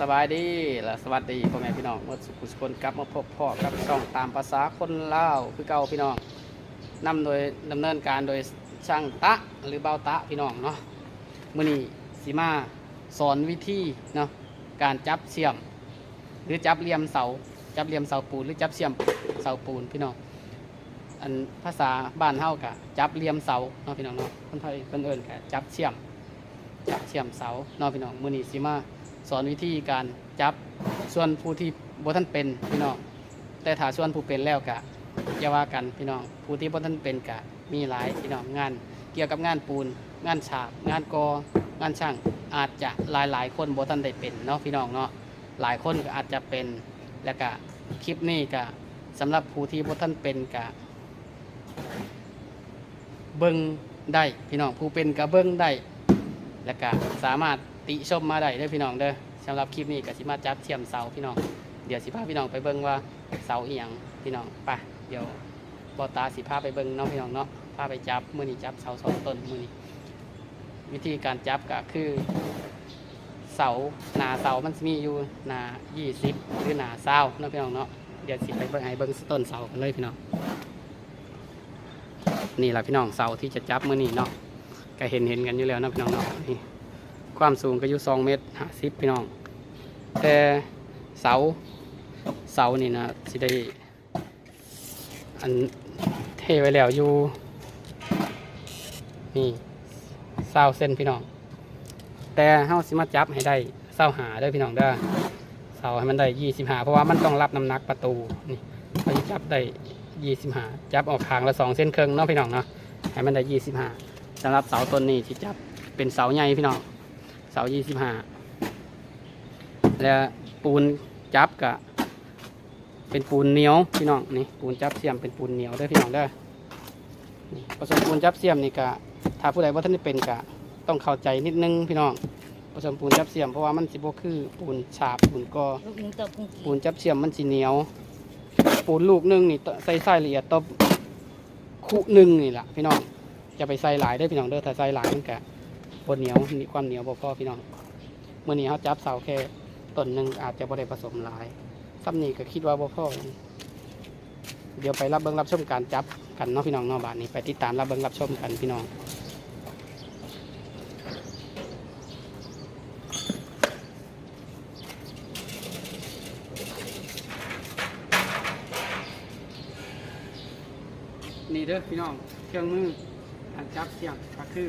สบายดีและสวัสดีพ่อแม่พี่น้องเมื่อสุขุสกลกลับมาพบพ่อกับช่องตามภาษาคนเล่าคือเก่าพี่น้องนำโดยดำเนินการโดยช่างตะหรือเบาตะพี่น้องเนาะมือนี้สีมาสอนวิธีเนาะการจับเสียม หรือจับเหลี่ยมเสาจับเหลี่ยมเสาปูนหรือจับเสียมเสาปูนพี่น้องอันภาษาบ้านเฮากะจับเหลี่ยมเสาเนาะพี่น้องเนาะคนไทยเพิ่นเอิ้นกะจับเสียมจับเสียมเสาเนาะพี่น้องมือนี้สิมา สอนวิธีการจับส่วนผู้ที่บ่ทันเป็นพี่น้องแต่ถ้าส่วนผู้เป็นแล้วกะอย่าว่ากันพี่น้องผู้ที่บ่ทันเป็นกะมีหลายพี่น้องงาน เกี่ยวกับงานปูน งานฉาบ งานกองานช่างอาจจะหลายหลายๆคนบ่ทันได้เป็นเนาะพี่น้องเนาะหลายคนก็อาจจะเป็นแล้วก็คลิปนี้ก็สำหรับผู้ที่บ่ทันเป็นกะเบิ่งได้พี่น้องผู้เป็นก็เบิ่งได้แล้วก็สามารถ ติชมมาได้เด้อพี่น้องเด้อสำหรับคลิปนี้ก็สิมาจับเทียมเสาพี่น้อง เดี๋ยวสิพาพี่น้องไปเบิ่งว่าเสาเอียงพี่น้องไปเดี๋ยวบอตาสิพาไปเบิ่งเนาะพี่น้องเนาะพาไปจับมือนี้จับเสาสองต้นมือนี้วิธีการจับก็คือเสาหนาเสามันมีอยู่หนา20หรือหนาเศร้าเนาะพี่น้องเนาะเดี๋ยวสิไปเบิ่งให้เบิ่งต้นเสากันเลยพี่น้องนี่แหละพี่น้องเสาที่จะจับมือนี้เนาะก็เห็นเห็นกันอยู่แล้วนะพี่น้องเนาะนี่ ความสูงก็อยู่สองเมตรห้าสิบพี่น้อง แต่เสาเสานี่นะสิได้อันเทไว้แล้วอยู่นี่เศร้าเส้นพี่น้อง แต่เฮาสิมาจับให้ได้เศร้าหาเด้พี่น้องเด้เสาให้มันได้ยี่สิบหาเพราะว่ามันต้องรับน้ำหนักประตูนี่เราจับได้ยี่สิบหาจับออกขางละสองเส้นเครึ่งเนาะพี่น้องเนาะให้มันได้ยี่สิบหาสำหรับเสาต้นนี้ที่จับเป็นเสาใหญ่พี่น้องายี่สิบห้าแล้วปูนจับกะ เป็นปูนเหนียวพี่น้องนี่ปูนจับเสียมเป็นปูนเหนียวเด้พี่น้องเด้ผสมปูนจับเสียมนี่กะถ้าผู้ใดว่าท่านได้เป็นกะต้องเข้าใจนิดนึงพี่น้องผสมปูนจับเสียมเพราะว่ามันสิบคือปูนฉาบปูนก่อปูนจับเสียมมันสีเหนียว ปูนลูกหนึงนี่ใส่ใส่ละเอียดต่อคู่หนึ่งนี่แหละพี่น้องจะไปใส่หลายได้พี่น้องเด้อถ้าใส่หลายมันกะ บนเหนียวมีความเหนียวบ่พอพี่น้องเมื่อนี้เขาจับเสาแค่ต้นหนึ่งอาจจะบ่ได้ผสมหลายซ้ำนี่ก็คิดว่าบ่พอเดี๋ยวไปรับเบิ้งรับชมการจับกันเนาะพี่น้องเนาะบาทนี้ไปติดตามรับเบิ้งรับชมกันพี่น้องนี่เด้อพี่น้องเครื่องมือการจับเสียงก็คือ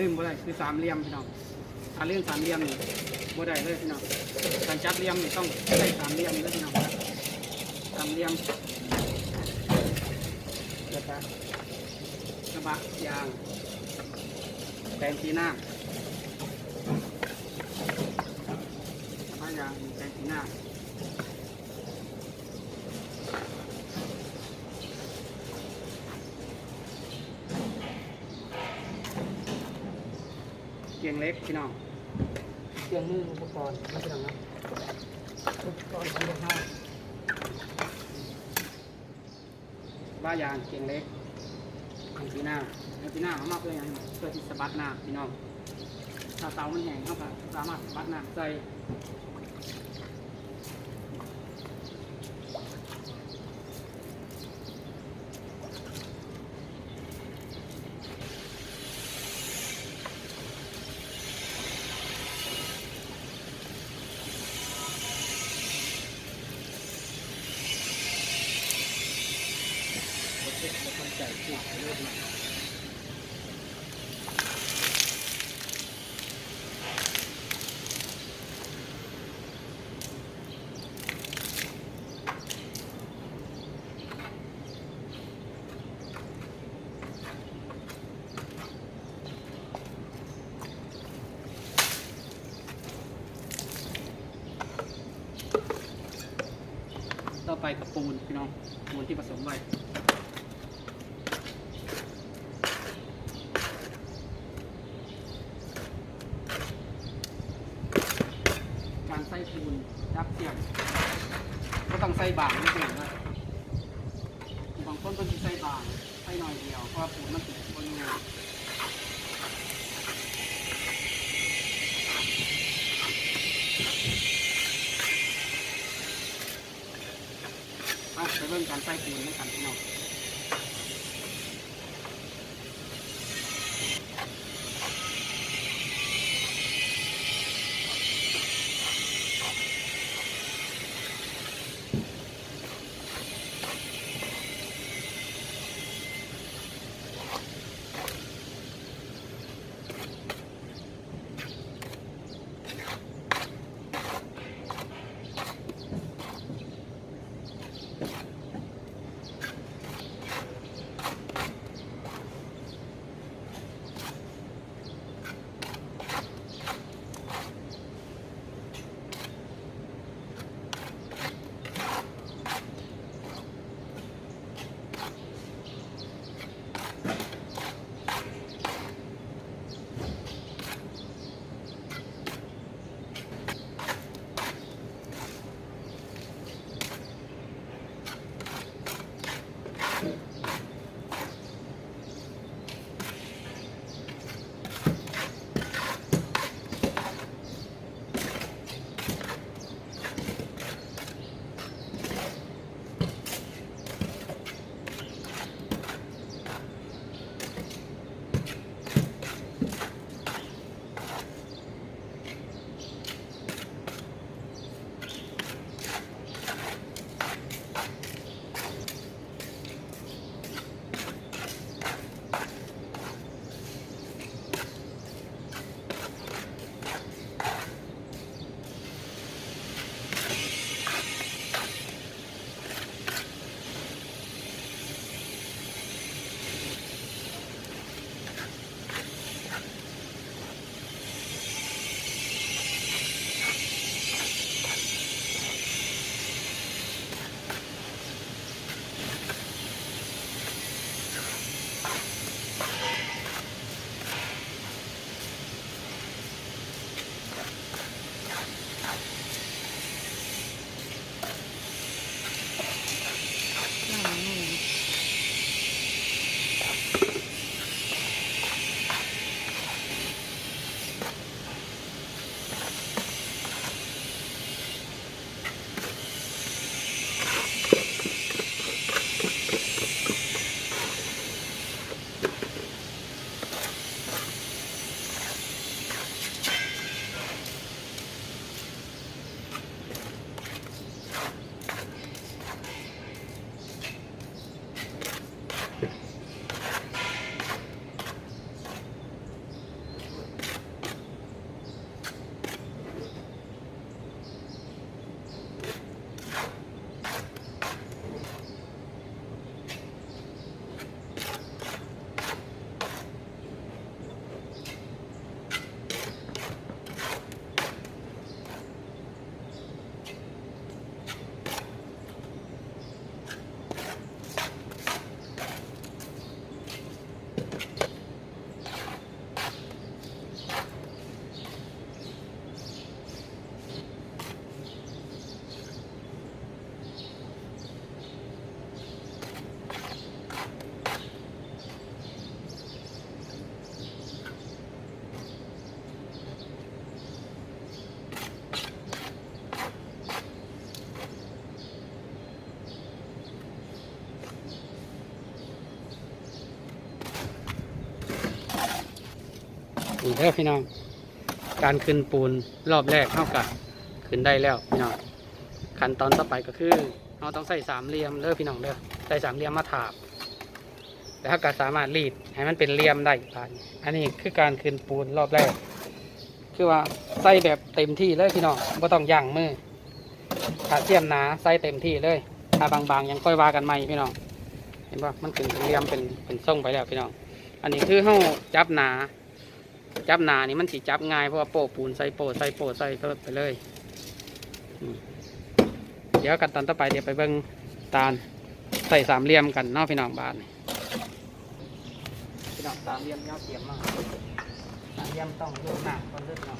ลืมบ่ได้คือสามเหลี่ยมพี่น้องถ้าเรื่องสามเหลี่ยมนี่บ่ได้เลยพี่น้องการจับเหลี่ยมนี่ต้องใช้สามเหลี่ยมเด้อพี่น้องสามเหลี่ยมแล้วก็กระบะยางแปรงสีหน้ากระบะยางแปรงสีหน้า ยงเล็กพี่น้องเกียงมืออุปกรณ์นะพี่น้องนะอุปกรณ์ของรถห้าบ้ายางเกียงเล็กทางปีหน้าทางปีหน้าเขามาเพื่ออยังเพื่อที่สะบัดหน้าพี่น้องถ้าเตามันแห้งเขาก็สามารถสะบัดหน้าใส่เช็ดทำใจหัวเริ่มมาต่อไป กับปูนพี่น้องปูนที่ผสมไว้การใส่ปูนยับเทียมก็ต้องใส่บางนิดหนึ่งนะบางคนต้องใส่บางใส่หน่อยเดียวเพราะปูนมันติดบนงาน เบิ่งการใส่ปูนในกันพี่น้อง เด้อพี่น้อง การขึ้นปูนรอบแรกเท่ากับขึ้นได้แล้วพี่น้องขั้นตอนต่อไปก็คือเราต้องใส่สามเหลี่ยมเด้อพี่น้องเด้อใส่สามเหลี่ยมมาถาบแต่ถ้าก็สามารถรีดให้มันเป็นเหลี่ยมได้ผ่านอันนี้คือการขึ้นปูนรอบแรก คือว่าใส่แบบเต็มที่เลยพี่น้องไม่ต้องย่างมือถ้าเทียมหนาใส่เต็มที่เลย ถ้าบางๆยังค่อยว่ากันใหม่พี่น้องเห็นป่ะมันขึ้นเป็นเหลี่ยมเป็นเป็นทรงไปแล้วพี่น้อง อันนี้คือเฮาจับหนา จับหนานี่มันสีจับง่ายเพราะว่าโปะปูนใส่โปะใส่โปะใส่ก็ไปเลย เดี๋ยวกันตอนต่อไปเดี๋ยวไปเบิ้งตาลใส่สามเหลี่ยมกันนอกพี่น้องบ้านพี่น้องสามเหลี่ยมยาวเสียมมากสามเหลี่ยมต้องโยนหนักก่อนเลือดเนาะ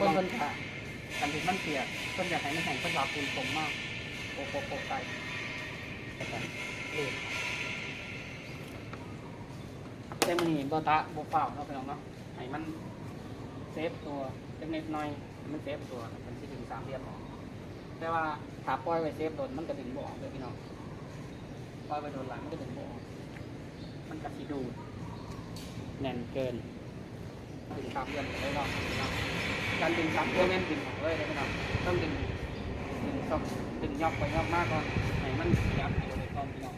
คนคนจะกันที่มันเปียกคนอยากให้มันแห้งคนหลับปูนผมมากโปะโปะโปะใส่เต็มนี่บตะบเปล่าเนาะพี่น้องเนาะให้มันเซฟตัวเล็กนิดหน่อยมันเซฟตัวมันสิถึงสามเหลี่ยมออกแต่ว่าถ้าปล่อยไว้เซฟโดนมันก็ดึงบ่อเลยพี่น้องปล่อยไว้โดนหลังมันก็ดึงบ่อมันกระสีดูแน่นเกิน ดึงสามเหลี่ยมเลยเนาะการดึงสามเหลี่ยมแม่นดึงของเลยเลยพี่น้องต้องดึงดึงต้องดึงยอกไปยอกมากก่อนให้มันยับอยู่ในกองพี่น้อง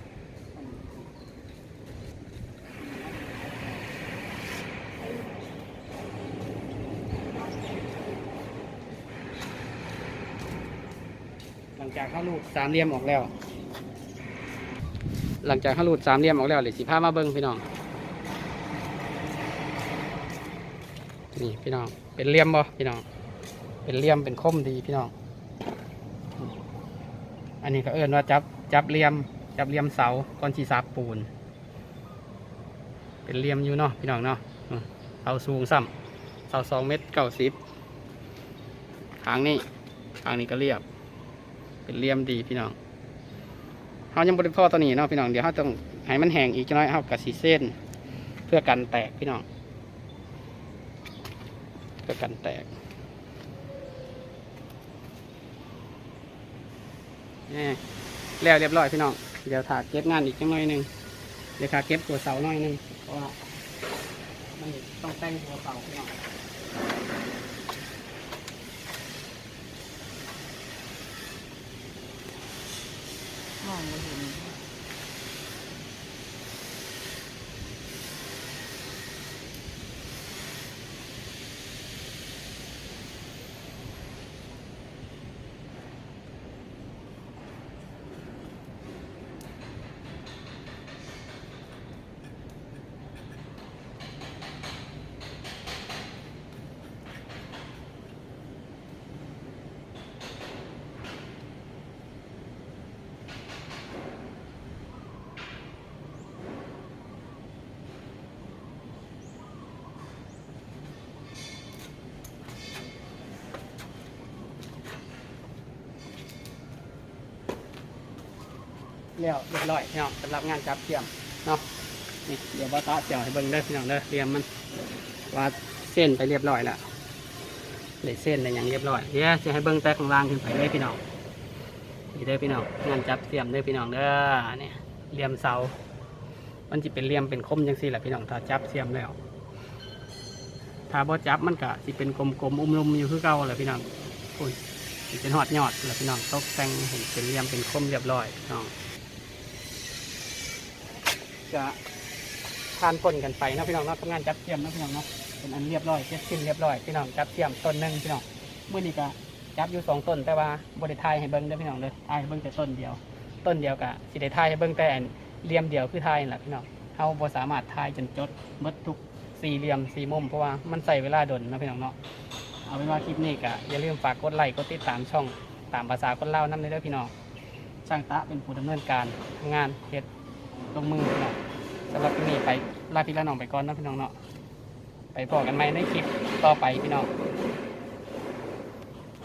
หลังจากข้าลูกสามเหลี่ยมออกแล้ว หลังจากเขาหลุดสามเหลี่ยมออกแล้วเลยสิพามาเบิ้งพี่น้อง นี่พี่น้อง เป็นเลี่ยมบ่พี่น้อง เป็นเลี่ยมเป็นคมดีพี่น้อง อันนี้ก็เอิ้นว่าจับจับเลี่ยม จับเลี่ยมเสาก้อนชีสาปูน เป็นเลี่ยมอยู่เนาะพี่น้องเนาะเสาสูงซ้ำเสาสองเมตรเก้าสิบหางนี้หางนี้ก็เรียบ เป็นเลี่ยมดีพี่น้องเขายังบริพ่อตัวนี้เนาะพี่น้องเดี๋ยวเขาต้องให้มันแห้งอีกน้อยเขากับสีเส้น เพื่อกันแตกพี่น้อง เพื่อกันแตกนี่แล้วเรียบร้อยพี่น้อง เดี๋ยวถาเก็บงานอีกจักหน้อยหนึ่งเดี๋ยวถาเก็บตัวเสาหน่อยหนึ่งเพราะว่ามันต้องแต่งตัวเสาพี่น้องมองไม่เห็น แล้วเรียบร้อยพี่น้องสำหรับงานจับเทียมเนาะนี่เดี๋ยวบอตาเจียวให้เบิ่งเด้อพี่น้องเด้อเตรียมมันว่าเส้นไปเรียบร้อยแล้วได้เส้นได้อย่างเรียบร้อยเดี๋ยวจะให้เบิ่งแต่ข้างล่างขึ้นไปเลยพี่น้องนี่เด้พี่น้องงานจับเทียมเด้พี่น้องเด้อเนี่ยเหลี่ยมเสา มันจะเป็นเหลี่ยมเป็นคมจังซี่แหละพี่น้องถ้าจับเทียมแล้วถ้าบ่จับมันก็สิเป็นกลมๆอุ้มลมอยู่คือเก่าแหละพี่น้องคุณสิเป็นหอดยอดแหละพี่น้องตกแต่งเห็นเป็นเหลี่ยมเป็นคมเรียบร้อยพี่น้อง จะทานปนกันไปนะพี่น้องเนาะทำงานจับเทียมนะพี่น้องเนาะเป็นอันเรียบร้อยเสร็จสิ้นเรียบร้อยพี่น้องจับเทียมต้นหนึ่งพี่น้องเมื่อนี้ก็จับอยู่สองต้นแต่ว่าบริทายให้เบิ้งเด้พี่น้องเลยทายให้เบิ้งแต่ต้นเดียว ต้นเดียวกะสิได้ทายให้เบิ้งแต่เหลี่ยมเดียวคือทายแหละพี่น้องเฮาบ่สามารถทายจนจดมดทุกสี่เหลี่ยมสี่มุมเพราะว่ามันใส่เวลาดนนะพี่น้องเนาะเอาเป็นว่าคลิปนี้ก็อย่าลืมฝากกดไลค์กดติดตามช่องตามภาษาคนเล่านั่นเลยเด้อพี่น้องช่างตะเป็นผู้ดำเนินการทำงานเฮ็ดลงมือพี่น้อง สำหรับที่นี่ไปลาพี่ละน้องไปก่อนนะพี่น้องเนาะไปพอกันไหมในคลิปต่อไปพี่น้อง